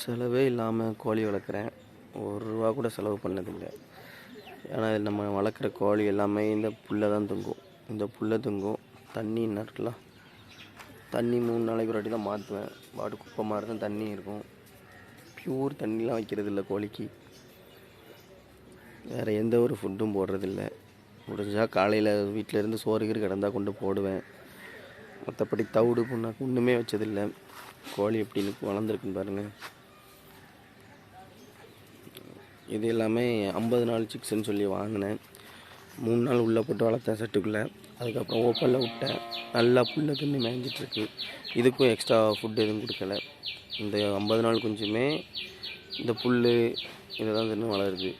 செலவே இல்லாமல் கோழி வளர்க்குறேன். ஒரு ரூபா கூட செலவு பண்ணதில்லை. ஏன்னா நம்ம வளர்க்குற கோழி எல்லாமே இந்த புல்லை தான் தூங்கும். இந்த புல்லை தூங்கும். தண்ணி நட்டுலாம் தண்ணி மூணு நாளைக்கு ஒரு வாட்டி தான் மாற்றுவேன். பாட்டு குப்பை மாதிரி தான் தண்ணி இருக்கும். பியூர் தண்ணிலாம் வைக்கிறது இல்லை கோழிக்கு. வேறு எந்த ஒரு ஃபுட்டும் போடுறதில்ல. முடிஞ்சால் காலையில் வீட்டிலேருந்து சோறு கீறு கிடந்தால் கொண்டு போடுவேன். மற்றபடி தவிடு புண்ணாக்கு ஒன்றுமே வச்சதில்லை. கோழி எப்படின்னு வளர்ந்துருக்குன்னு பாருங்கள் இது எல்லாமே ஐம்பது நாள் சிக்ஸ்ன்னு சொல்லி வாங்கினேன். மூணு நாள் உள்ளே போட்டு வளர்த்தேன் செட்டுக்குள்ளே. அதுக்கப்புறம் ஓப்பனில் விட்டேன். நல்லா புல்லை தின்னு மேய்ஞ்சிட்ருக்கு. இதுக்கும் எக்ஸ்ட்ரா ஃபுட் எதுவும் கொடுக்கல. இந்த ஐம்பது நாள் குஞ்சுமே இந்த புல் இதை தான் தின்னு வளருது.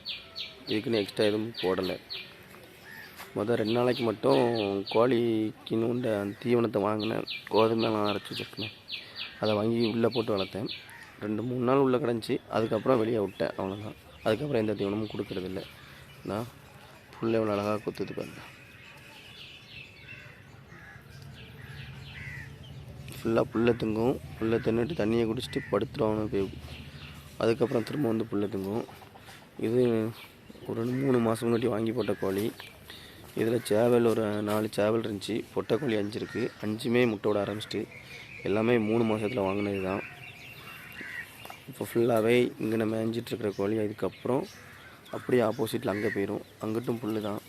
இதுக்குன்னு எக்ஸ்ட்ரா எதுவும் போடலை. மொதல் ரெண்டு நாளைக்கு மட்டும் கோழிக்குன்னு உண்ட அந்த தீவனத்தை வாங்கினேன். கோதுமைலாம் அரைச்சி வச்சுருக்கேன். அதை வாங்கி உள்ளே போட்டு வளர்த்தேன். ரெண்டு மூணு நாள் உள்ளே கிடஞ்சி அதுக்கப்புறம் வெளியே விட்டேன். அவ்வளோதான் அதுக்கப்புறம் எந்த தீவனமும் கொடுக்கறதில்ல. நான் புல் எவ்வளோ அழகாக கொத்துது பாருங்க. ஃபுல்லாக புல்லை திங்கும். புல்லை தின்னுட்டு தண்ணியை குடிச்சிட்டு படுத்துருவாங்க போய். அதுக்கப்புறம் திரும்ப வந்து புல்லை திங்கும். இது ஒரு ரெண்டு மூணு மாதம் முன்னாடி வாங்கி போட்ட கோழி. இதில் சேவல் ஒரு நாலு சேவல் இருந்துச்சு. பொட்டை கோழி அஞ்சு இருக்குது அஞ்சுமே முட்டை விட ஆரம்பிச்சிட்டு. எல்லாமே மூணு மாதத்தில் வாங்கினது தான் இப்போ ஃபுல்லாகவே இங்கே நம்ம இருக்கிற கோழி அதுக்கப்புறம் அப்படியே ஆப்போசிட்டில் அங்கே போயிடும் அங்கிட்டும் புல் தான்.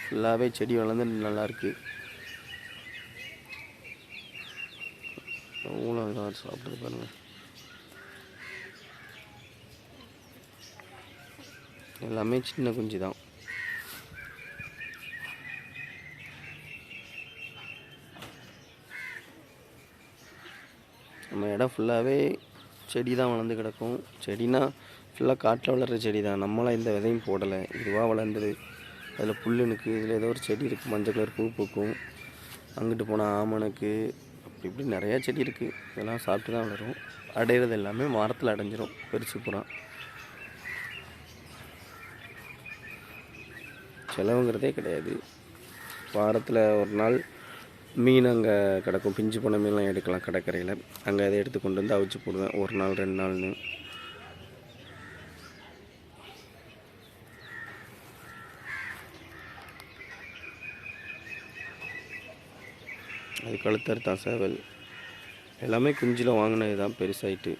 ஃபுல்லாகவே செடி வளர்ந்து நல்லாயிருக்கு ஊழல் இதாக சாப்பிட்டு பாருங்கள் எல்லாமே சின்ன குஞ்சு தான். நம்ம இடம் ஃபுல்லாகவே செடி தான் வளர்ந்து கிடக்கும். செடினா ஃபுல்லாக காட்டில் வளர்கிற செடி தான் நம்மளாம் எந்த விதையும் போடலை. இதுவாக வளர்ந்தது. அதில் புல்லுனுக்கு இதில் ஏதோ ஒரு செடி இருக்குது மஞ்சள் கலர் பூ பூக்கும். அங்கிட்டு போனால் ஆமணக்கு அப்படி இப்படி நிறையா செடி இருக்குது இதெல்லாம் சாப்பிட்டு தான் வளரும். அடையிறது எல்லாமே மரத்தில் அடைஞ்சிரும். பெருசு பூரா. செலவுங்கிறதே கிடையாது. வாரத்தில் ஒரு நாள் மீன் அங்கே கிடக்கும். பிஞ்சு போன மீன்லாம் எடுக்கலாம் கடற்கரையில். அங்கே அதை எடுத்து கொண்டு வந்து அவிச்சு போடுவேன். ஒரு நாள் ரெண்டு நாள்னு. அது கழுத்தறுத்தான் சேவல். எல்லாமே குஞ்சில் வாங்கினது தான் பெருசாயிட்டு.